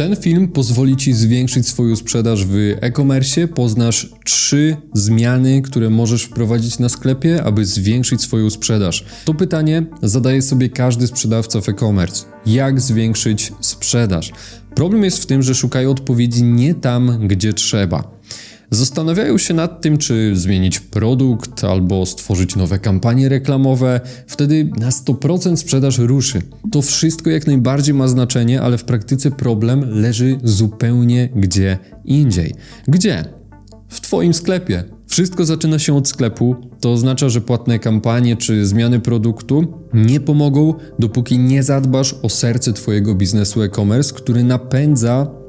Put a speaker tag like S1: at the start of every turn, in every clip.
S1: Ten film pozwoli Ci zwiększyć swoją sprzedaż w e-commerce. Poznasz trzy zmiany, które możesz wprowadzić na sklepie, aby zwiększyć swoją sprzedaż. To pytanie zadaje sobie każdy sprzedawca w e-commerce. Jak zwiększyć sprzedaż? Problem jest w tym, że szukają odpowiedzi nie tam, gdzie trzeba. Zastanawiają się nad tym, czy zmienić produkt albo stworzyć nowe kampanie reklamowe. Wtedy na 100% sprzedaż ruszy. To wszystko jak najbardziej ma znaczenie, ale w praktyce problem leży zupełnie gdzie indziej. Gdzie? W Twoim sklepie. Wszystko zaczyna się od sklepu, to oznacza, że płatne kampanie czy zmiany produktu nie pomogą, dopóki nie zadbasz o serce Twojego biznesu e-commerce, który napędza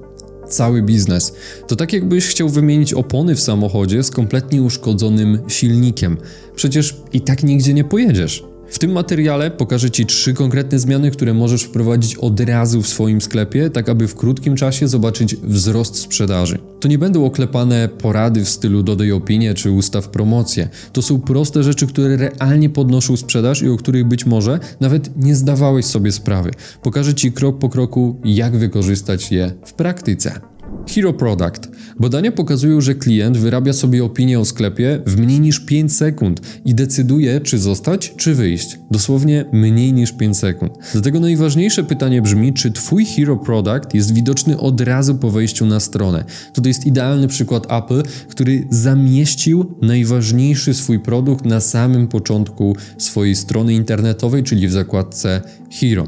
S1: cały biznes. To tak jakbyś chciał wymienić opony w samochodzie z kompletnie uszkodzonym silnikiem. Przecież i tak nigdzie nie pojedziesz. W tym materiale pokażę Ci trzy konkretne zmiany, które możesz wprowadzić od razu w swoim sklepie, tak aby w krótkim czasie zobaczyć wzrost sprzedaży. To nie będą oklepane porady w stylu dodaj opinię czy ustaw promocję. To są proste rzeczy, które realnie podnoszą sprzedaż i o których być może nawet nie zdawałeś sobie sprawy. Pokażę Ci krok po kroku, jak wykorzystać je w praktyce. Hero Product. Badania pokazują, że klient wyrabia sobie opinię o sklepie w mniej niż 5 sekund i decyduje, czy zostać, czy wyjść. Dosłownie mniej niż 5 sekund. Dlatego najważniejsze pytanie brzmi, czy Twój Hero Product jest widoczny od razu po wejściu na stronę. To jest idealny przykład Apple, który zamieścił najważniejszy swój produkt na samym początku swojej strony internetowej, czyli w zakładce Hero.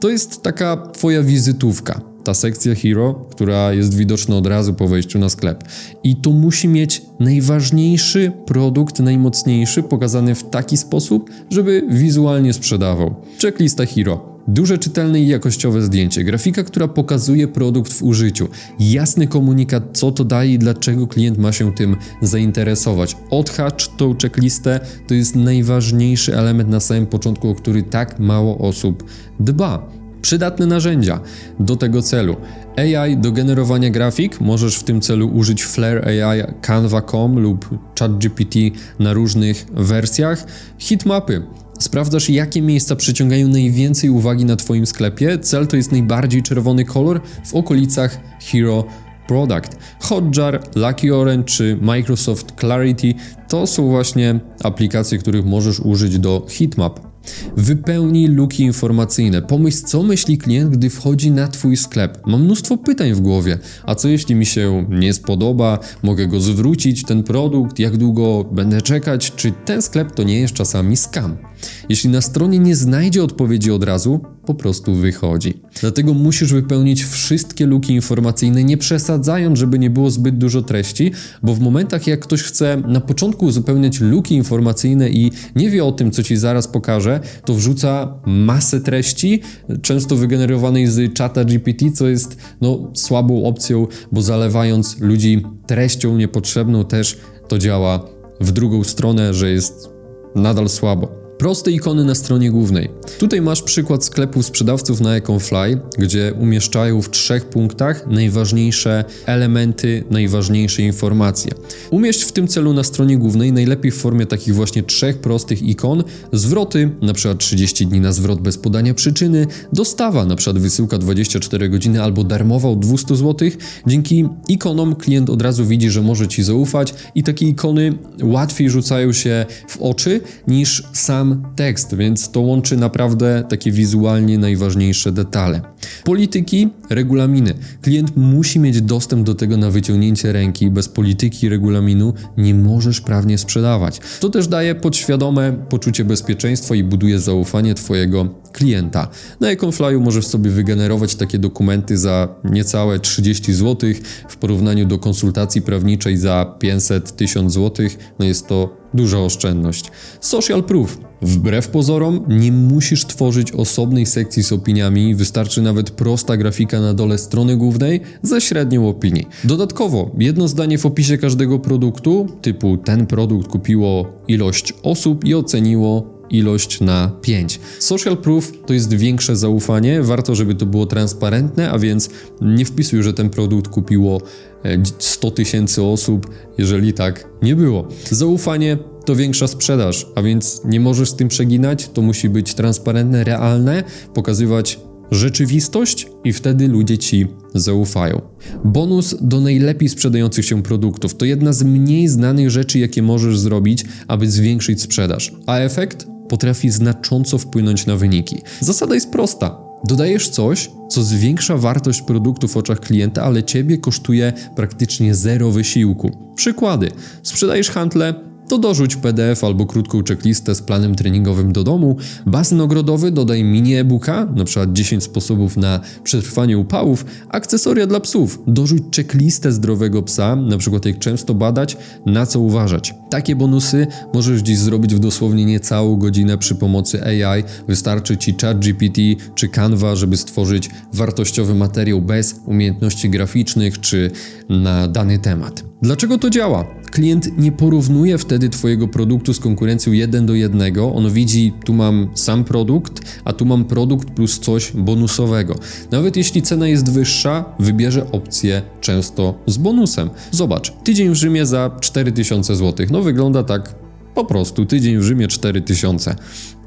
S1: To jest taka Twoja wizytówka ta sekcja Hero, która jest widoczna od razu po wejściu na sklep. I to musi mieć najważniejszy produkt, najmocniejszy, pokazany w taki sposób, żeby wizualnie sprzedawał. Checklista Hero. Duże, czytelne i jakościowe zdjęcie, grafika, która pokazuje produkt w użyciu, jasny komunikat, co to daje i dlaczego klient ma się tym zainteresować. Odhacz tą checklistę, to jest najważniejszy element na samym początku, o który tak mało osób dba. Przydatne narzędzia do tego celu. AI do generowania grafik możesz w tym celu użyć Flare AI, Canva.com lub ChatGPT na różnych wersjach. Hitmapy. Sprawdzasz, jakie miejsca przyciągają najwięcej uwagi na Twoim sklepie. Cel to jest najbardziej czerwony kolor w okolicach Hero Product. Hotjar, Lucky Orange czy Microsoft Clarity to są właśnie aplikacje, których możesz użyć do hitmap. Wypełnij luki informacyjne. Pomyśl, co myśli klient, gdy wchodzi na Twój sklep. Mam mnóstwo pytań w głowie. A co jeśli mi się nie spodoba? Mogę go zwrócić, ten produkt? Jak długo będę czekać? Czy ten sklep to nie jest czasami scam? Jeśli na stronie nie znajdzie odpowiedzi od razu, po prostu wychodzi. Dlatego musisz wypełnić wszystkie luki informacyjne, nie przesadzając, żeby nie było zbyt dużo treści, bo w momentach, jak ktoś chce na początku uzupełniać luki informacyjne i nie wie o tym, co ci zaraz pokażę, to wrzuca masę treści, często wygenerowanej z czata GPT, co jest no, słabą opcją, bo zalewając ludzi treścią niepotrzebną też to działa w drugą stronę, że jest nadal słabo. Proste ikony na stronie głównej. Tutaj masz przykład sklepu sprzedawców na Econfly, gdzie umieszczają w trzech punktach najważniejsze elementy, najważniejsze informacje. Umieść w tym celu na stronie głównej najlepiej w formie takich właśnie trzech prostych ikon, zwroty, np. 30 dni na zwrot bez podania przyczyny, dostawa, np. wysyłka 24 godziny albo darmowa od 200 zł. Dzięki ikonom klient od razu widzi, że może Ci zaufać i takie ikony łatwiej rzucają się w oczy niż sam tekst, więc to łączy naprawdę takie wizualnie najważniejsze detale. Polityki, regulaminy. Klient musi mieć dostęp do tego na wyciągnięcie ręki. Bez polityki regulaminu nie możesz prawnie sprzedawać. To też daje podświadome poczucie bezpieczeństwa i buduje zaufanie Twojego klienta. Na Econflyu możesz sobie wygenerować takie dokumenty za niecałe 30 zł w porównaniu do konsultacji prawniczej za 500-1000 zł. No jest to duża oszczędność. Social proof. Wbrew pozorom, nie musisz tworzyć osobnej sekcji z opiniami, wystarczy nawet prosta grafika na dole strony głównej ze średnią opinii. Dodatkowo, jedno zdanie w opisie każdego produktu, typu ten produkt kupiło ilość osób i oceniło ilość na 5. Social proof to jest większe zaufanie, warto, żeby to było transparentne, a więc nie wpisuj, że ten produkt kupiło 100 e, tysięcy osób, jeżeli tak nie było. Zaufanie to większa sprzedaż, a więc nie możesz z tym przeginać, to musi być transparentne, realne, pokazywać rzeczywistość i wtedy ludzie ci zaufają. Bonus do najlepiej sprzedających się produktów to jedna z mniej znanych rzeczy, jakie możesz zrobić, aby zwiększyć sprzedaż, a efekt potrafi znacząco wpłynąć na wyniki. Zasada jest prosta. Dodajesz coś, co zwiększa wartość produktu w oczach klienta, ale ciebie kosztuje praktycznie zero wysiłku. Przykłady. Sprzedajesz handle, to dorzuć PDF albo krótką checklistę z planem treningowym do domu. Basen ogrodowy dodaj mini e-booka, np. 10 sposobów na przetrwanie upałów. Akcesoria dla psów. Dorzuć checklistę zdrowego psa, np. jak często badać, na co uważać. Takie bonusy możesz dziś zrobić w dosłownie niecałą godzinę przy pomocy AI. Wystarczy Ci ChatGPT czy Canva, żeby stworzyć wartościowy materiał bez umiejętności graficznych czy na dany temat. Dlaczego to działa? Klient nie porównuje wtedy Twojego produktu z konkurencją jeden do jednego. On widzi, tu mam sam produkt, a tu mam produkt plus coś bonusowego. Nawet jeśli cena jest wyższa, wybierze opcję często z bonusem. Zobacz, tydzień w Rzymie za 4000 zł. No wygląda tak po prostu tydzień w Rzymie 4000.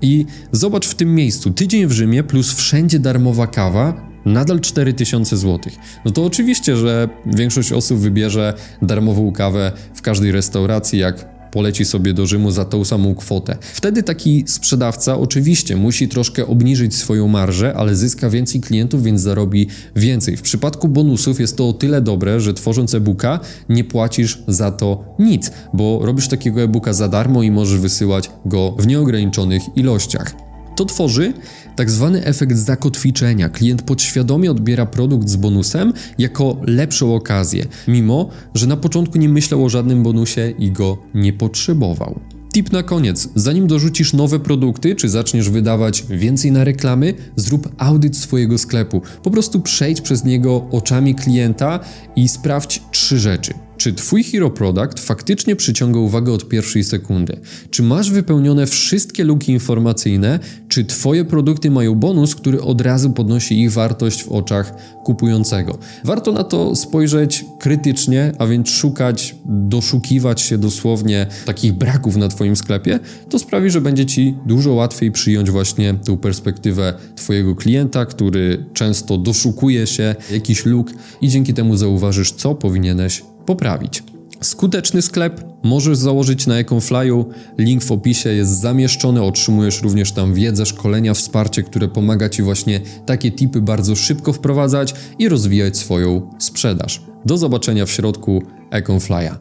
S1: I zobacz w tym miejscu, tydzień w Rzymie plus wszędzie darmowa kawa, nadal 4000 zł. No to oczywiście, że większość osób wybierze darmową kawę w każdej restauracji, jak poleci sobie do Rzymu za tą samą kwotę. Wtedy taki sprzedawca oczywiście musi troszkę obniżyć swoją marżę, ale zyska więcej klientów, więc zarobi więcej. W przypadku bonusów jest to o tyle dobre, że tworząc e-booka nie płacisz za to nic, bo robisz takiego e-booka za darmo i możesz wysyłać go w nieograniczonych ilościach. To tworzy tak zwany efekt zakotwiczenia. Klient podświadomie odbiera produkt z bonusem jako lepszą okazję, mimo że na początku nie myślał o żadnym bonusie i go nie potrzebował. Tip na koniec. Zanim dorzucisz nowe produkty, czy zaczniesz wydawać więcej na reklamy, zrób audyt swojego sklepu. Po prostu przejdź przez niego oczami klienta i sprawdź trzy rzeczy. Czy Twój hero product faktycznie przyciąga uwagę od pierwszej sekundy? Czy masz wypełnione wszystkie luki informacyjne? Czy Twoje produkty mają bonus, który od razu podnosi ich wartość w oczach kupującego? Warto na to spojrzeć krytycznie, a więc szukać, doszukiwać się dosłownie takich braków na Twoim sklepie. To sprawi, że będzie Ci dużo łatwiej przyjąć właśnie tą perspektywę Twojego klienta, który często doszukuje się jakiś luk i dzięki temu zauważysz, co powinieneś poprawić. Skuteczny sklep możesz założyć na Econflyu. Link w opisie jest zamieszczony. Otrzymujesz również tam wiedzę, szkolenia, wsparcie, które pomaga Ci właśnie takie tipy bardzo szybko wprowadzać i rozwijać swoją sprzedaż. Do zobaczenia w środku Econflya.